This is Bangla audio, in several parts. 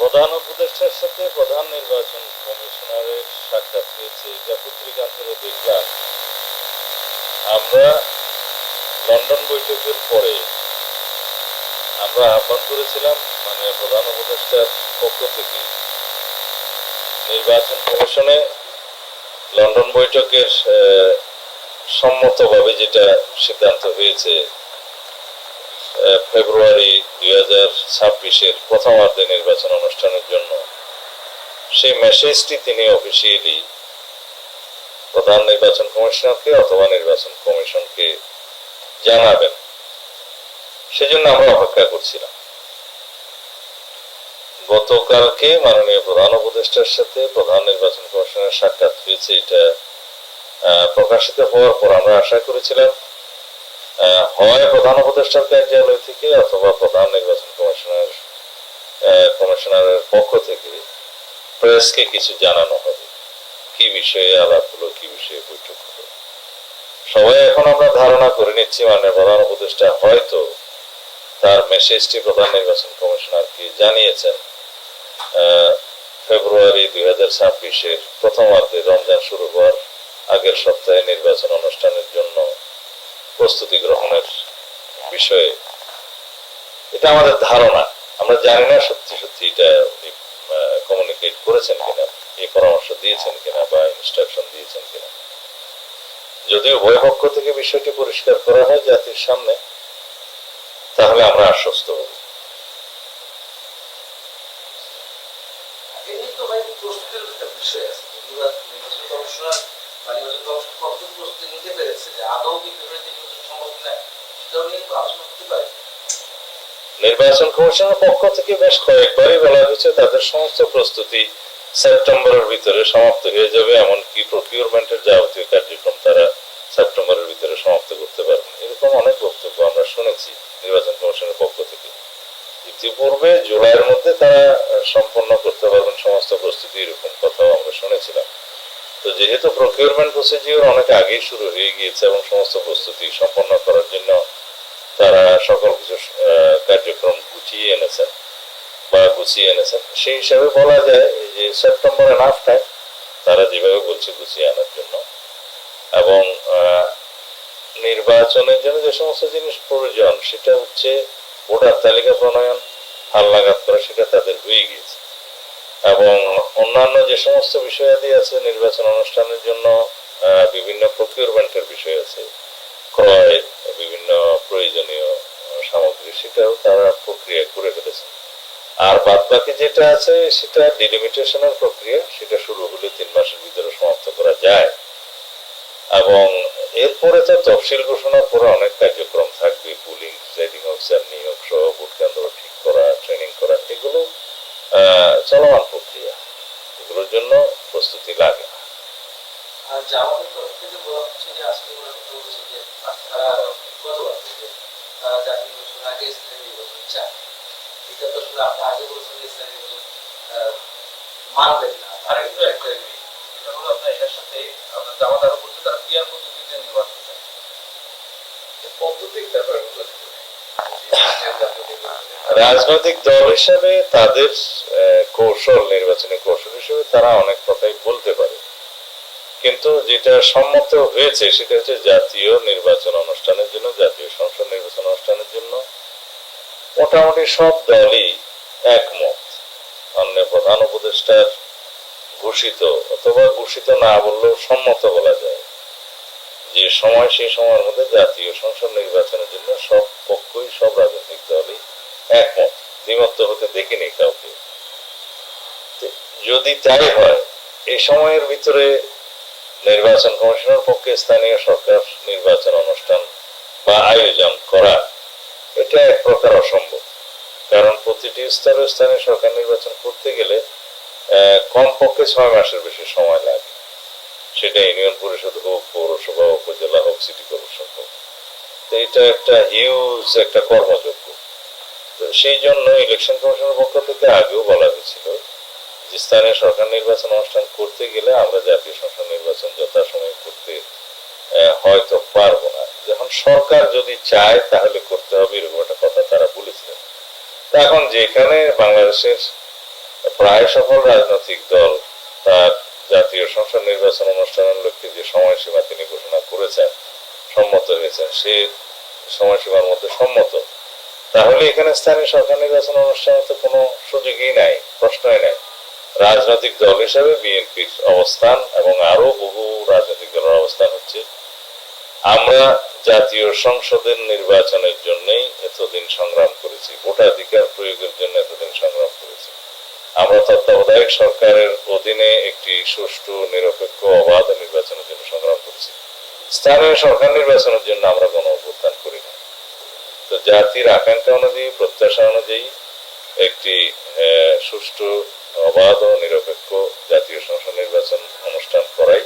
প্রধান উপদেষ্টার সাথে প্রধান নির্বাচন কমিশনারের সাক্ষাৎ হয়েছে। এটা পত্রিকান্তরে দেখলাম। আমরা লন্ডন বৈঠকের পরে আমরা আহ্বান করেছিলাম মানে প্রধান উপদেষ্টার পক্ষ থেকে। নির্বাচন কমিশনে লন্ডন বৈঠকের সম্মতভাবে যেটা সিদ্ধান্ত হয়েছে ফেব্রুয়ারি দুই হাজার ছাব্বিশের প্রথমার্ধে নির্বাচন অনুষ্ঠানের জন্য। সেই মেসেজটি তিনি অফিসিয়ালি প্রধান নির্বাচন কমিশনারকে অথবা নির্বাচন কমিশনকে জানাবেন। সেজন্য আমরা অপেক্ষা করছিলাম। গতকালকে মাননীয় প্রধান উপদেষ্টার সাথে প্রধান নির্বাচন কমিশনের সাক্ষাৎ হয়েছে। এটা প্রকাশিত হওয়ার পর আমরা আশা করেছিলাম হয় প্রধান উপদেষ্টার কার্যালয় থেকে অথবা প্রধান নির্বাচন কমিশনার কমিশনারের পক্ষ থেকে প্রেসকে কিছু জানানো হবে। কি বিষয়ে আলাপ হলো, কি বিষয়ে বৈঠক হলো? সবাই এখন আমরা ধারণা করে নিচ্ছি মানে প্রধান উপদেষ্টা হয়তো তার মেসেজটি প্রধান নির্বাচন কমিশনারকে জানিয়েছেন। ফেব্রুয়ারি দুই হাজার ছাব্বিশের প্রথমার্ধে রমজান শুরু হওয়ার আগের সপ্তাহে নির্বাচন অনুষ্ঠানের জন্য প্রস্তুতি গ্রহণের বিষয়ে। এটা আমাদের ধারণা। আমরা জানি না সত্যি সত্যি এটা উনি কমিউনিকেট করেছেন কিনা এই পরামর্শ দিয়েছেন কিনা বা ইনস্ট্রাকশন দিয়েছেন কিনা। যদিও উভয় পক্ষ থেকে বিষয়টি পরিষ্কার করা হয় জাতির সামনে, তাহলে আমরা আশ্বস্ত হব প্রস্তুতির বিষয় আছে। নির্বাচন কমিশন কতটুকু প্রস্তুতি নিতে পেরেছে যে আদৌ কি ফেব্রুয়ারিতে নির্বাচন সম্ভব সেটাও নিয়ে একটু করতে পারি। নির্বাচন কমিশনের পক্ষ থেকে বেশ কয়েকবারই বলা হয়েছে তাদের সমস্ত প্রস্তুতি সেপ্টেম্বরের ভিতরে সমাপ্ত হয়ে যাবে, এমনকি প্রকিউরমেন্টের যাবতীয় কার্যক্রম তারা সেপ্টেম্বরের ভিতরে সমাপ্ত করতে পারবেন এরকম অনেক বক্তব্য আমরা শুনেছি নির্বাচন কমিশনের পক্ষ থেকে। ইতিপূর্বে জুলাইয়ের মধ্যে তারা সম্পন্ন করতে পারবেন সমস্ত প্রস্তুতি এরকম কথাও আমরা শুনেছিলাম তো যেহেতু প্রকিউরমেন্ট প্রসিজিওর অনেক আগেই শুরু হয়ে গিয়েছে এবং সমস্ত প্রস্তুতি সম্পন্ন করার জন্য তারা সকল কিছু কার্যক্রম গুছিয়ে এনেছেন বা গুছিয়ে এনেছেন। সেই হিসাবে বলা যায় যে সেপ্টেম্বরে নাফ তারা যেভাবে বলছে গুছিয়ে আনার জন্য এবং নির্বাচনের জন্য যে সমস্ত জিনিস প্রয়োজন সেটা হচ্ছে ভোটার তালিকা প্রণয়ন হাল্লাঘাত করা, সেটা তাদের হয়ে গিয়েছে। এবং অন্যান্য যে সমস্ত বিষয়াদি আছে, নির্বাচন অনুষ্ঠানের জন্য বিভিন্ন প্রকিউরমেন্টের বিষয় আছে, ক্রয়, বিভিন্ন প্রয়োজনীয় সামগ্রী, সেটাও তারা প্রক্রিয়া করে ফেলেছে। আর বাদ বাকি যেটা আছে, সেটা ডিলিমিটেশনের প্রক্রিয়া, সেটা শুরু হলে তিন মাসের ভিতরে সমাপ্ত করা যায়। এবং এরপরে তো তফসিল ঘোষণার পরে অনেক কার্যক্রম থাকবে, পুলিং প্রিসাইডিং অফিসার নিয়োগ সহ ভোট কেন্দ্র ঠিক করা ট্রেনিং করা, এগুলো চলমান প্রক্রিয়া। এগুলোর জন্য প্রস্তুতি লাগে। মানবেন না। আর একটু এটা হলো আপনার সাথে আপনার জামাত আরও বলছে, তারা পিয়ার পদ্ধতিতে নির্বাচন ব্যাপারগুলো একটু নেই। যে জাতীয় নির্বাচনে রাজনৈতিক দল হিসেবে তাদের কৌশল, নির্বাচনী কৌশল হিসেবে তারা অনেক কথাই বলতে পারে। কিন্তু যেটা সম্মত হয়েছে সেটা হচ্ছে জাতীয় নির্বাচন অনুষ্ঠানের জন্য, জাতীয় সংসদ নির্বাচন অনুষ্ঠানের জন্য মোটামুটি সব দলই একমত। মাননীয় প্রধান উপদেষ্টার ঘোষিত অথবা ঘোষিত না বললেও সম্মত বলা যায়। যে সময়, সেই সময়ের মধ্যে জাতীয় সংসদ নির্বাচনের জন্য সব পক্ষই, সব রাজনৈতিক দলই একমত। দ্বিমত হতে দেখিনি কাউকে। যদি তাই হয় এই সময়ের ভিতরে নির্বাচন কমিশনের পক্ষে স্থানীয় সরকার নির্বাচন অনুষ্ঠান বা আয়োজন করা, এটা এক প্রকার অসম্ভব। কারণ প্রতিটি স্তরে স্থানীয় সরকার নির্বাচন করতে গেলে কমপক্ষে ছয় মাসের বেশি সময় লাগে। সেটা ইউনিয়ন পরিষদ হোক, পৌরসভা হোক, উপজেলা হোক, সিটি কর্পোরেশন হোক। তো এটা একটা হিউজ একটা কর্মযোগ্য। তো সেই জন্য ইলেকশন কমিশনের পক্ষ থেকে আগেও বলা হয়েছিল যে স্থানীয় সরকার নির্বাচন অনুষ্ঠান করতে গেলে আমরা জাতীয় সংসদ নির্বাচন যথাসময়ে করতে হয়তো পারব না। যখন সরকার যদি চায় তাহলে করতে হবে, এরকম একটা কথা তারা বলেছিলেন। এখন যেখানে বাংলাদেশের প্রায় সকল রাজনৈতিক দল তার জাতীয় সংসদ নির্বাচন অনুষ্ঠানের লক্ষ্যে যে সময়সীমা তিনি ঘোষণা করেছেন, সম্মত হয়েছেন সেই সময়সীমার মধ্যে সম্মত। তাহলে এখানে স্থানীয় সরকার নির্বাচন অনুষ্ঠানে তো কোনো সুযোগই নাই, প্রশ্নই নাই। রাজনৈতিক দল হিসেবে বিএনপির অবস্থান এবং আরও বহু রাজনৈতিক দলের অবস্থান হচ্ছে। আমরা জাতীয় সংসদের নির্বাচনের জন্যই এতদিন সংগ্রাম করেছি, ভোটাধিকার প্রয়োগের জন্য এতদিন সংগ্রাম করেছি। আমরা তত্ত্বাবধায়ক সরকারের অধীনে একটি সুষ্ঠু, নিরপেক্ষ, অবাধ নির্বাচনের জন্য সংগ্রাম করেছি। স্থানীয় সরকার নির্বাচনের জন্য আমরা কোনো অভ্যুত্থান করি না। তো জাতির আকাঙ্ক্ষা অনুযায়ী, প্রত্যাশা অনুযায়ী একটি সুষ্ঠু, অবাধ ও নিরপেক্ষ জাতীয় সংসদ নির্বাচন অনুষ্ঠান করাই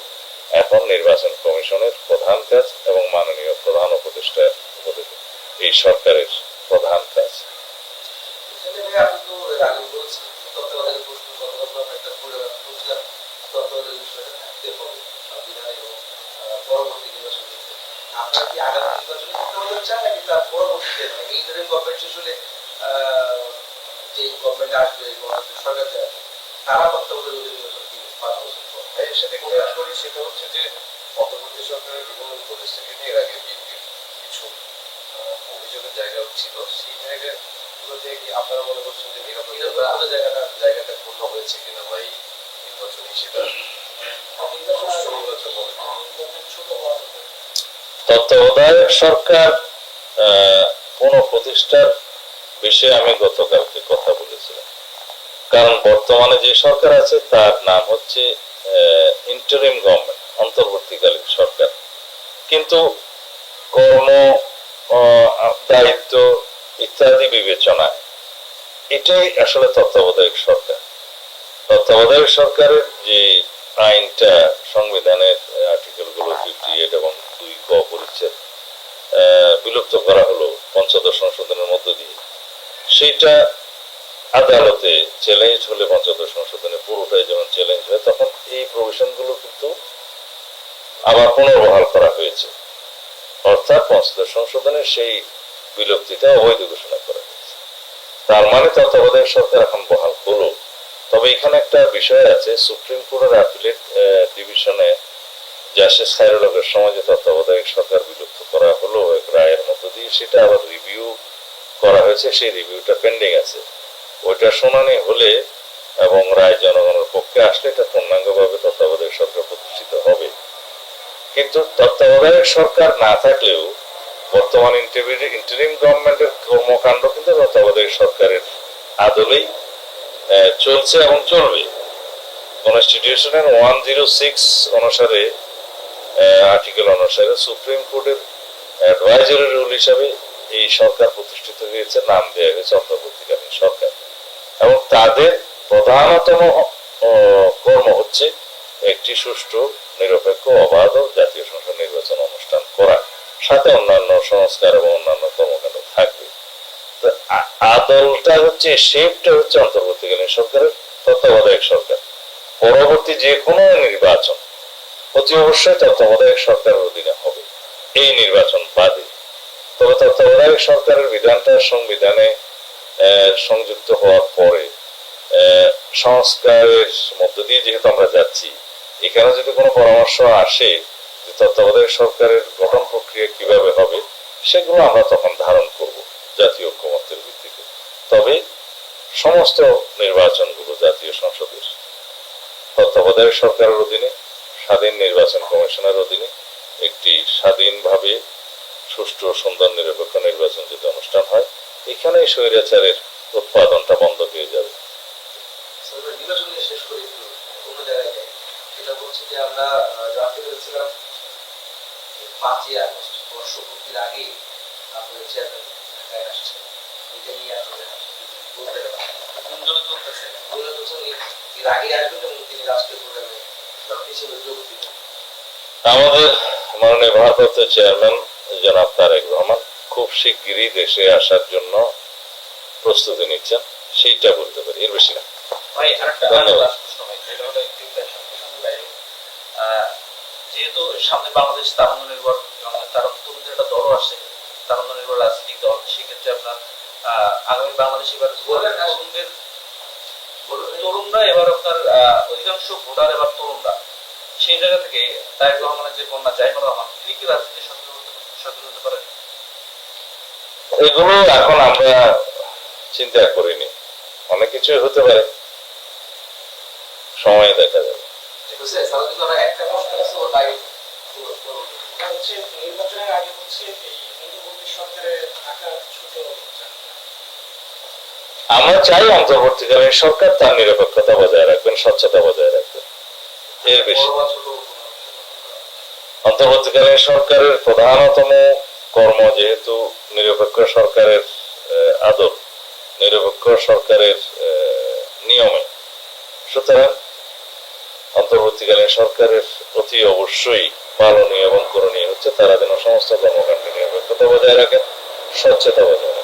এখন নির্বাচন কমিশনের প্রধান কাজ এবং মাননীয় প্রধান উপদেষ্টা এই সরকারের প্রধান কাজ এখানে ভাই আপনি তো এর আগে বলেছেন তত্ত্বাবধায়ক প্রশ্ন গতকাল আমরা একটা প্রোগ্রামে বলছিলাম তত্ত্বাবধায়ক বিষয়টা থাকতে হবে। সংবিধান এবং পরবর্তী নির্বাচন আপনারা কি আগামী নির্বাচনে তত্ত্বাবধায়ক চান নাকি তার পরবর্তীতে মানে ইন্টারিম গভর্নমেন্ট শেষ হলে যে গভর্নমেন্ট আসবে সরকার যে আসবে তারা তত্ত্বাবধায়ক নির্বাচন দিবে পাঁচ বছর পর এর সাথে প্রকাশ করি সেটা হচ্ছে যে অন্তর্বর্তী সরকারের বিভিন্ন উপদেষ্টাকে নিয়ে এর আগে বিএনপির কিছু আহ, অভিযোগের জায়গা ছিল। সেই জায়গাগুলো থেকে কি আপনারা মনে করছেন যে জায়গাটা জায়গাটা পূর্ণ হয়েছে কিনা বা এই নির্বাচনী সেটা সুষ্ঠু নির্বাচন হবে কিনা? তত্ত্বাবধায়ক সরকার পুনঃপ্রতিষ্ঠার বিষয়ে আমি গতকালকে কথা বলেছিলাম। কারণ বর্তমানে যে সরকার আছে, তার নাম হচ্ছে ইন্টারিম গভর্নমেন্ট অন্তর্বর্তীকালীন সরকার। কিন্তু কর্ম দায়িত্ব ইত্যাদি বিবেচনায় এটাই আসলে তত্ত্বাবধায়ক সরকার। তত্ত্বাবধায়ক সরকারের যে আইনটা, সংবিধানের আর্টিকেলগুলো ফিফটি এইট এবং দুই ক পরিচ্ছেদ বিলুপ্ত করা হলো পঞ্চদশ সংশোধনের মধ্য দিয়ে। সেইটা আদালতে চ্যালেঞ্জ হলে পঞ্চদশ সংশোধনের পুরোটাই চ্যালেঞ্জ হয়, তখন এই প্রভিশনগুলো কিন্তু আবার পুনর্বহাল করা হয়েছে। অর্থাৎ পঞ্চদশ সংশোধনের সেই বিলুপ্তিটা অবৈধ ঘোষণা করা হয়েছে। তার মানে তত্ত্বাবধায়ক সরকার এখন বহাল হলো। তবে এখানে একটা বিষয় আছে, সুপ্রিম কোর্টের ডিভিশনে জাস্টিস খায়রুলকের সময় যে তত্ত্বাবধায়ক সরকার বিলুপ্ত করা হলো এক রায়ের মধ্য দিয়ে সেটা আবার রিভিউ করা হয়েছে, সেই রিভিউটা পেন্ডিং আছে। ওইটা শুনানি হলে এবং রায় জনগণের পক্ষে আসলে এটা পূর্ণাঙ্গভাবে তত্ত্বাবধায়ক সরকার প্রতিষ্ঠিত হবে। কিন্তু তত্ত্বাবধায়ক সরকার না থাকলেও বর্তমান ইন্টারিম গভর্নমেন্টের কর্মকাণ্ড কিন্তু তত্ত্বাবধায়ক সরকারের আদলেই চলছে এবং চলবে। কনস্টিটিউশনের ওয়ান জিরো সিক্স অনুসারে আর্টিকেল অনুসারে সুপ্রিম কোর্টের অ্যাডভাইজারি রুল হিসাবে এই সরকার প্রতিষ্ঠিত হয়েছে, নাম দেওয়া হয়েছে অন্তর্বর্তীকালীন সরকার। এবং তাদের প্রধানতম কর্ম হচ্ছে একটি সুষ্ঠু, নিরপেক্ষ, অবাধ জাতীয় সংসদ নির্বাচন অনুষ্ঠান করা। সাথে অন্যান্য সংস্কার এবং অন্যান্য কর্মকাণ্ড থাকবে। আদলটা হচ্ছে শেপটা হচ্ছে অন্তর্বর্তীকালীন সরকারের তত্ত্বাবধায়ক সরকার। পরবর্তী যে কোনো নির্বাচন অতি অবশ্যই তত্ত্বাবধায়ক সরকারের অধীনে হবে। এই নির্বাচন বাদে। তবে তত্ত্বাবধায়ক সরকারের বিধানটা সংবিধানে সংযুক্ত হওয়ার পরে সংস্কারের মধ্য দিয়ে যেহেতু আমরা যাচ্ছি, এখানে যদি কোনো পরামর্শ আসে যে তত্ত্বাবধায়ক সরকারের গঠন প্রক্রিয়া কীভাবে হবে, সেগুলো আমরা তখন ধারণ করব জাতীয় ঐক্যমত্যের ভিত্তিতে। তবে সমস্ত নির্বাচনগুলো জাতীয় সংসদের, তত্ত্বাবধায়ক সরকারের অধীনে স্বাধীন নির্বাচন কমিশনের অধীনে একটি স্বাধীনভাবে সুষ্ঠু ও সুন্দর নিরপেক্ষ নির্বাচন যদি অনুষ্ঠান হয় এখানেই স্বৈরাচারের উৎপাদনটা বন্ধ হয়ে যাবে। So, এবার নির্বাচন নিয়ে শেষ করে একটু অন্য জায়গায় সেটা হচ্ছে যে আমরা জানতে পেরেছিলাম পাঁচই আগস্ট বর্ষপূর্তির আগেই আপনাদের চেয়ারম্যান ঢাকায় আসছে এটা নিয়ে আপনাদের বলতে এর আগে আসবেন এবং তিনি রাষ্ট্রীয় প্রোগ্রামে হিসেবে যোগ দিবেন আমাদের মাননীয় ভারপ্রাপ্ত চেয়ারম্যান জনাব তারেক রহমান খুব শিগগিরই দেশে আসার জন্য প্রস্তুতি নিচ্ছেন। সেইটা বলতে পারি এর বেশি না। ধন্যবাদ। যেহেতু সামনে বাংলাদেশ তারুণ্য নির্ভর তারুণ তরুণদের একটা দলও তারুণ্য নির্ভর রাজনৈতিক দল সেক্ষেত্রে আপনার আগামী বাংলাদেশ এবার তরুণদের তরুণরা এবার আপনার অধিকাংশ ভোটার এবার তরুণরা। সেই জায়গা থেকে তারেক রহমানের যে কন্যা জাইমা রহমান তিনি কি রাজনীতি সচেতন হতে- পারেন? এগুলো এখন আমরা চিন্তা করিনি। অনেক কিছুই হতে পারে। সময় দেখা যাবে। একটা প্রশ্ন আছে হচ্ছে নির্বাচনের আগে হচ্ছে এই সরকারের থাকা ছোট আমরা চাই অন্তর্বর্তীকালীন সরকার তার নিরপেক্ষতা বজায় রাখবেন, স্বচ্ছতা বজায় রাখবেন। এর বেশি। অন্তর্বর্তীকালীন সরকারের প্রধানতম কর্ম যেহেতু নিরপেক্ষ সরকারের আদর নিরপেক্ষ সরকারের নিয়মে। সুতরাং অন্তর্বর্তীকালীন সরকারের অতি অবশ্যই পালনীয় এবং করণীয় হচ্ছে তারা যেন সমস্ত কর্মকাণ্ডে নিরপেক্ষতা বজায় রাখেন, স্বচ্ছতা বজায় রাখেন।